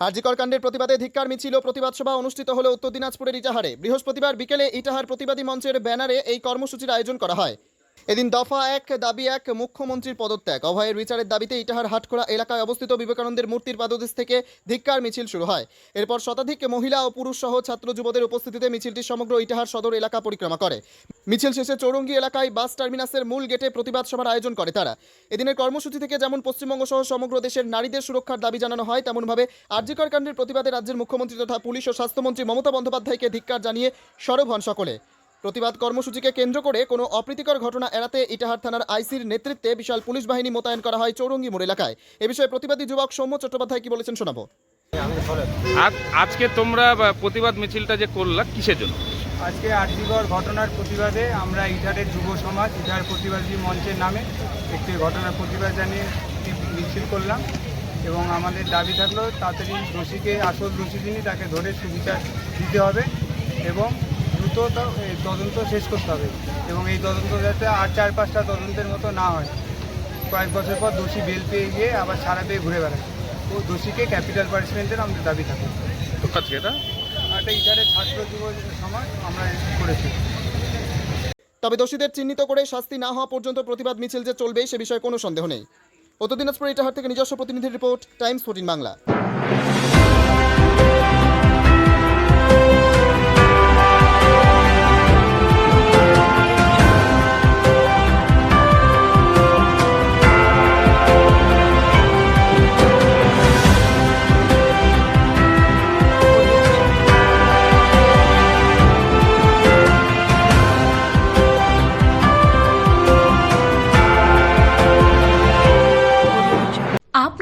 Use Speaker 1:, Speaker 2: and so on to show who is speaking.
Speaker 1: আরজিকর কাণ্ডের প্রতিবাদে ধিক্কার মিছিল প্রতিবাদ সভা অনুষ্ঠিত হলো উত্তর দিনাজপুরের ইটাহারে। বৃহস্পতিবার বিকেলে ইটাহার প্রতিবাদী মঞ্চের ব্যানারে এই কর্মসূচির আয়োজন করা হয়। এদিন দফা এক, দাবি এক, মুখ্যমন্ত্রীর পদত্যাগ। অভয়ের বিচারের দাবিতে ইটাহার হাটখোলা এলাকায় অবস্থিত বিবেকানন্দের মূর্তির পাদদেশ থেকে ধিক্কার মিছিল শুরু হয়। এরপর শতাধিক মহিলা ও পুরুষ সহ ছাত্র যুবদের উপস্থিতিতে মিছিলটি সমগ্র ইটাহার সদর এলাকা পরিক্রমা করে। মিছিল শেষে চৌরঙ্গি এলাকায় বাস টার্মিনাসের মূল গেটে প্রতিবাদ সভার আয়োজন করে তারা। এদিনের কর্মসূচি থেকে যেমন পশ্চিমবঙ্গ সহ সমগ্র দেশের নারীদের সুরক্ষার দাবি জানানো হয়, তেমনভাবে আরজিকর কাণ্ডের প্রতিবাদে রাজ্যের মুখ্যমন্ত্রী তথা পুলিশ ও স্বাস্থ্যমন্ত্রী মমতা বন্দ্যোপাধ্যায়কে ধিক্কার জানিয়ে সরব হন সকলে। প্রতিবাদ কর্মসূচিকে কেন্দ্র করে কোনো অপ্রীতিকর ঘটনা এড়াতে ইটাহার থানার আইসির নেতৃত্বে বিশাল পুলিশ বাহিনী মোতায়েন করা হয় চৌরঙ্গি মোড় এলাকায়। এ বিষয়ে প্রতিবাদী যুবক সৌম্য চট্টোপাধ্যায় কি বলেছেন শোনাবো।
Speaker 2: আজ আজকে তোমরা প্রতিবাদ মিছিলটা যে করলা কিসের জন্য?
Speaker 3: আজকে আর্থিকর ঘটনার প্রতিবাদে আমরা ইটারের যুব সমাজ ইটার প্রতিবাদী মঞ্চের নামে একটি ঘটনার প্রতিবাদ জানিয়ে একটি মিছিল করলাম এবং আমাদের দাবি থাকল তাড়াতাড়ি দোষীকে আসল দোষী যিনি তাকে ধরে সুবিচার দিতে হবে এবং তদন্ত শেষ করতে হবে এবং এই তদন্ত যাতে আর চার পাঁচটা তদন্তের মতো না হয়। কয়েক বছর পর দোষী বেল পেয়ে গিয়ে আবার ছাড়া পেয়ে ঘুরে বেড়ায়। ও দোষীকে ক্যাপিটাল পানিশমেন্টের আমাদের দাবি থাকে।
Speaker 2: তো আজকে এটা?
Speaker 3: একটা ছাত্র যুব সমাজ আমরা করেছি।
Speaker 1: তবে দোষীদের চিহ্নিত করে শাস্তি না হওয়া পর্যন্ত প্রতিবাদ মিছিল যে চলবে সে বিষয়ে কোনো সন্দেহ নেই। উত্তর দিনাজপুর ইটাহার থেকে নিজস্ব প্রতিনিধির রিপোর্ট টাইমস ফোর্টিন বাংলা।